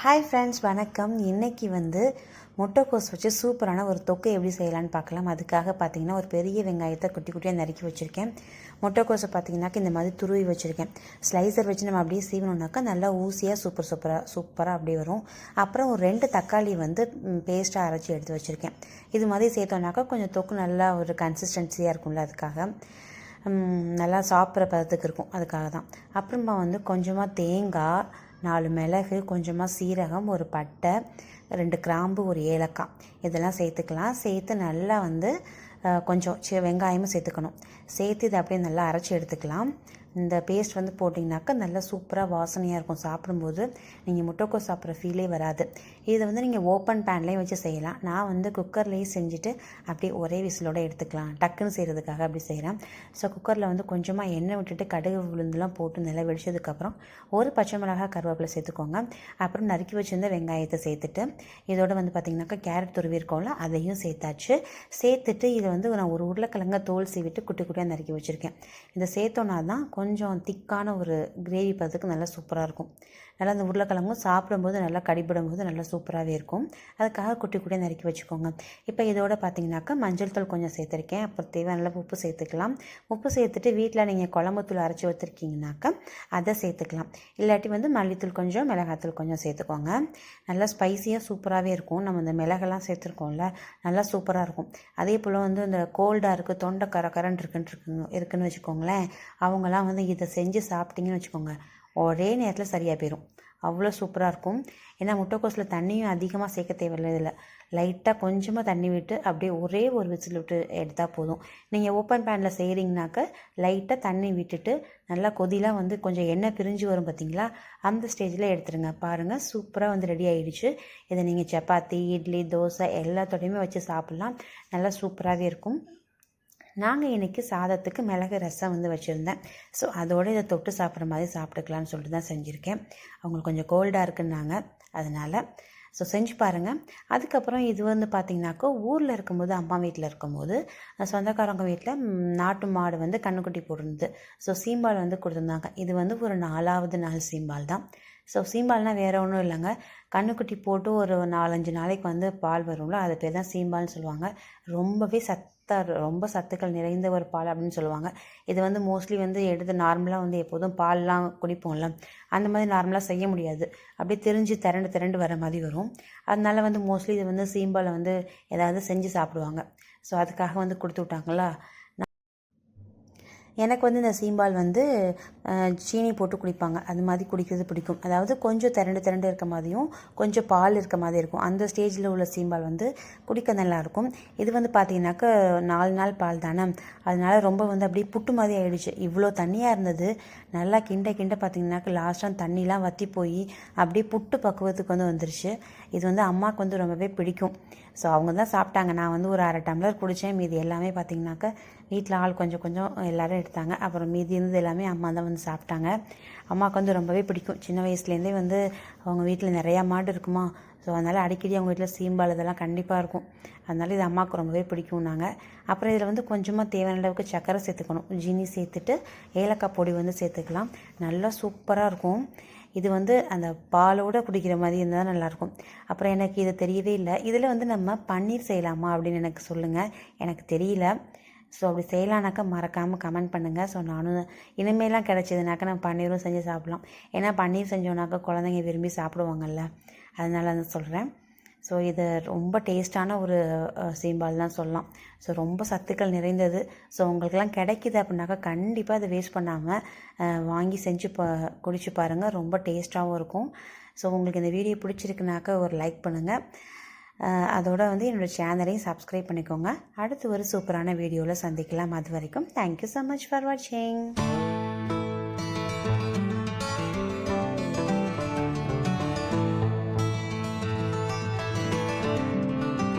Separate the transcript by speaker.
Speaker 1: Hi friends வணக்கம். இன்றைக்கி வந்து முட்டைக்கோஸ் வச்சு சூப்பரான ஒரு தொக்கு எப்படி செய்யலான்னு பார்க்கலாம். அதுக்காக பார்த்தீங்கன்னா ஒரு பெரிய வெங்காயத்தை குட்டி குட்டியாக நறுக்கி வச்சுருக்கேன். முட்டைக்கோஸை பார்த்தீங்கன்னாக்கா இந்த மாதிரி துருவி வச்சுருக்கேன். ஸ்லைசர் வச்சு நம்ம அப்படியே சீவணுன்னாக்கா நல்லா ஊசியாக சூப்பர் சூப்பராக சூப்பராக அப்படியே வரும். அப்புறம் ஒரு ரெண்டு தக்காளி வந்து பேஸ்ட்டாக அரைச்சி எடுத்து வச்சுருக்கேன். இது மாதிரி சேர்த்தோன்னாக்கா கொஞ்சம் தொக்கு நல்லா ஒரு கன்சிஸ்டன்சியாக இருக்கும்ல அதுக்காக. நல்லா சாப்பிட்ற பதத்துக்கு இருக்கும். அதுக்காக தான் அப்புறமா வந்து கொஞ்சமாக தேங்காய் நாலு மிளகு கொஞ்சமாக சீரகம் ஒரு பட்டை ரெண்டு கிராம்பு ஒரு ஏலக்காய். இதெல்லாம் சேர்த்துக்கலாம். சேர்த்து நல்லா வந்து கொஞ்சம் வெங்காயமும் சேர்த்துக்கணும். சேர்த்து இதை அப்படியே நல்லா அரைச்சி எடுத்துக்கலாம். இந்த பேஸ்ட் வந்து போட்டிங்கனாக்கா நல்லா சூப்பராக வாசனையாக இருக்கும். சாப்பிடும்போது நீங்கள் முட்டைக்கோஸ் சாப்பிட்ற ஃபீலே வராது. இதை வந்து நீங்கள் ஓப்பன் பேன்லேயும் வச்சு செய்யலாம். நான் வந்து குக்கர்லேயும் செஞ்சுட்டு அப்படியே ஒரே விசிலோட எடுத்துக்கலாம். டக்குன்னு செய்கிறதுக்காக அப்படி செய்கிறேன் ஸோ குக்கரில் வந்து கொஞ்சமாக எண்ணெய் விட்டுட்டு கடுகு விழுந்துலாம் போட்டு நல்லா வெடிச்சதுக்கப்புறம் ஒரு பச்சை மிளகாய் கருவேப்பிலை சேர்த்துக்கோங்க. அப்புறம் நறுக்கி வச்சிருந்த வெங்காயத்தை சேர்த்துட்டு இதோட வந்து பார்த்திங்கனாக்கா கேரட் துருவி இருக்கோம்ல அதையும் சேர்த்தாச்சு. சேர்த்துட்டு இதை வந்து நான் ஒரு உருளைக்கிழங்க தோல் சீவிட்டு குட்டி குட்டியாக நறுக்கி வச்சுருக்கேன். இதை சேர்த்தோன்னா தான் கொஞ்சம் கொஞ்சம் திக்கான ஒரு கிரேவி பதத்துக்கு நல்லா சூப்பராக இருக்கும். நல்லா அந்த உருளைக்கிழங்கும் சாப்பிடும்போது நல்லா கடிபடும் போது நல்லா சூப்பராகவே இருக்கும். அதுக்காக குட்டி குட்டியாக நறுக்கி வச்சுக்கோங்க. இப்போ இதோட பார்த்தீங்கன்னாக்கா மஞ்சள் தூள் கொஞ்சம் சேர்த்துருக்கேன். அப்புறம் தேவையான நல்லா உப்பு சேர்த்துக்கலாம். உப்பு சேர்த்துட்டு வீட்டில் நீங்கள் குழம்புத்தூள் அரைச்சி வச்சுருக்கீங்கனாக்கா அதை சேர்த்துக்கலாம். இல்லாட்டி வந்து மல்லித்தூள் கொஞ்சம் மிளகாத்தூள் கொஞ்சம் சேர்த்துக்கோங்க. நல்லா ஸ்பைசியாக சூப்பராகவே இருக்கும். நம்ம இந்த மிளகெல்லாம் சேர்த்துருக்கோம்ல நல்லா சூப்பராக இருக்கும். அதே போல் வந்து இந்த கோல்டாக இருக்குது தொண்டை கர கரண்ட் இருக்குன்னு இருக்குன்னு வச்சுக்கோங்களேன். அவங்களாம் வந்து இதை செஞ்சு சாப்பிட்டீங்கன்னு வச்சுக்கோங்க. ஒரே நேரத்தில் சரியாக போயிடும் அவ்வளோ சூப்பராக இருக்கும். ஏன்னா முட்டைக்கோஸில் தண்ணியும் அதிகமாக சேர்க்க தேவையில்லை. இதில் லைட்டாக கொஞ்சமாக தண்ணி விட்டு அப்படியே ஒரே ஒரு விசில் விட்டு எடுத்தால் போதும். நீங்கள் ஓப்பன் பேனில் செய்கிறீங்கனாக்க லைட்டாக தண்ணி விட்டுட்டு நல்லா கொதிலாம் வந்து கொஞ்சம் எண்ணெய் பிரிஞ்சு வரும் பார்த்தீங்களா அந்த ஸ்டேஜில் எடுத்துருங்க. பாருங்கள் சூப்பராக வந்து ரெடி ஆகிடுச்சு இதை நீங்கள் சப்பாத்தி இட்லி தோசை எல்லாத்தோடையுமே வச்சு சாப்பிட்லாம். நல்லா சூப்பராகவே இருக்கும். நாங்கள் இன்றைக்கி சாதத்துக்கு மிளகு ரசம் வந்து வச்சுருந்தேன். ஸோ அதோடு இதை தொட்டு சாப்பிட்ற மாதிரி சாப்பிட்டுக்கலாம்னு சொல்லிட்டு தான் செஞ்சுருக்கேன். அவங்களுக்கு கொஞ்சம் கோல்டாக இருக்குன்னாங்க. அதனால் ஸோ செஞ்சு பாருங்கள் அதுக்கப்புறம் இது வந்து பார்த்திங்கனாக்கா ஊரில் இருக்கும்போது அம்மா வீட்டில் இருக்கும்போது சொந்தக்காரங்க வீட்டில் நாட்டு மாடு வந்து கண்ணுக்குட்டி போட்டிருந்தது. ஸோ சீம்பால் வந்து கொடுத்துருந்தாங்க. இது வந்து ஒரு நாலாவது நாள் சீம்பால் தான். ஸோ சீம்பால்னால் வேறு ஒன்றும் இல்லைங்க. கண்ணுக்குட்டி போட்டு ஒரு நாலஞ்சு நாளைக்கு வந்து பால் வரும்ல அது பேர் தான் சீம்பால்னு சொல்லுவாங்க. ரொம்பவே சத்தா ரொம்ப சத்துக்கள் நிறைந்த ஒரு பால் அப்படின்னு சொல்லுவாங்க. இது வந்து மோஸ்ட்லி வந்து எடுத்து நார்மலாக வந்து எப்போதும் பால்லாம் குடிப்போம்ல. அந்த மாதிரி நார்மலாக செய்ய முடியாது. அப்படியே தெரிஞ்சு திரண்டு திரண்டு வர மாதிரி வரும். அதனால வந்து மோஸ்ட்லி இது வந்து சீம்பாலை வந்து ஏதாவது செஞ்சு சாப்பிடுவாங்க. ஸோ அதுக்காக வந்து கொடுத்து விட்டாங்களா? எனக்கு வந்து இந்த சீம்பால் வந்து சீனி போட்டு குடிப்பாங்க. அது மாதிரி குடிக்கிறது பிடிக்கும். அதாவது கொஞ்சம் திரண்டு திரண்டு இருக்க மாதிரியும் கொஞ்சம் பால் இருக்க மாதிரி இருக்கும். அந்த ஸ்டேஜில் உள்ள சீம்பால் வந்து குடிக்க நல்லாயிருக்கும் இது வந்து பார்த்தீங்கன்னாக்கா நாலு நாள் பால் தானே. அதனால் ரொம்ப வந்து அப்படியே புட்டு மாதிரி ஆகிடுச்சு இவ்வளோ தண்ணியாக இருந்தது. நல்லா கிண்ட கிண்ட பார்த்தீங்கன்னாக்கா லாஸ்ட்டாக தண்ணிலாம் வற்றி போய் அப்படியே புட்டு பக்குவத்துக்கு வந்து வந்துருச்சு. இது வந்து அம்மாவுக்கு வந்து ரொம்பவே பிடிக்கும். ஸோ அவங்க தான் சாப்பிட்டாங்க. நான் வந்து ஒரு அரை டம்ளர் குடித்தேன் மீதி எல்லாமே பார்த்திங்கனாக்கா வீட்டில் ஆள் கொஞ்சம் கொஞ்சம் எல்லாரும் எடுத்தாங்க. அப்புறம் மீதி இருந்தது எல்லாமே அம்மா தான் வந்து சாப்பிட்டாங்க. அம்மாவுக்கு வந்து ரொம்பவே பிடிக்கும். சின்ன வயசுலேருந்தே வந்து அவங்க வீட்டில் நிறையா மாடு இருக்குமா? ஸோ அதனால் அடிக்கடி அவங்க வீட்டில் சீம்பால் இதெல்லாம் கண்டிப்பாக இருக்கும். அதனால் இது அம்மாவுக்கு ரொம்பவே பிடிக்கும் நாங்கள் அப்புறம் இதில் வந்து கொஞ்சமாக தேவையான அளவுக்கு சக்கரை சேர்த்துக்கணும். ஜீனி சேர்த்துட்டு ஏலக்காய் பொடி வந்து சேர்த்துக்கலாம். நல்லா சூப்பராக இருக்கும். இது வந்து அந்த பாலோட குடிக்கிற மாதிரி இருந்தால் தான் நல்லாயிருக்கும். அப்புறம் எனக்கு இது தெரியவே இல்லை. இதில் வந்து நம்ம பன்னீர் செய்யலாமா அப்படின்னு எனக்கு சொல்லுங்கள் எனக்கு தெரியல. ஸோ அப்படி செய்யலானாக்கா மறக்காமல் கமெண்ட் பண்ணுங்கள் ஸோ நானும் இனிமேலாம் கிடச்சிதுனாக்கா நான் பன்னீரும் செஞ்சு சாப்பிட்லாம். ஏன்னா பன்னீர் செஞ்சோன்னாக்கா குழந்தைங்க விரும்பி சாப்பிடுவாங்கல்ல. அதனால தான் சொல்கிறேன் ஸோ இது ரொம்ப டேஸ்டான ஒரு சீம்பால் தான் சொல்லலாம். ஸோ ரொம்ப சத்துக்கள் நிறைந்தது. ஸோ உங்களுக்கெல்லாம் கிடைக்கிது அப்படின்னாக்கா கண்டிப்பாக அதை வேஸ்ட் பண்ணாமல் வாங்கி செஞ்சு பா குடிச்சு பாருங்கள் ரொம்ப டேஸ்ட்டாகவும் இருக்கும். ஸோ உங்களுக்கு இந்த வீடியோ பிடிச்சிருக்குனாக்கா ஒரு லைக் பண்ணுங்கள் அதோட வந்து என்னோடய சேனலையும் சப்ஸ்கிரைப் பண்ணிக்கோங்க. அடுத்து ஒரு சூப்பரான வீடியோவில் சந்திக்கலாம். அது வரைக்கும் தேங்க்யூ ஸோ மச் ஃபார் வாட்சிங்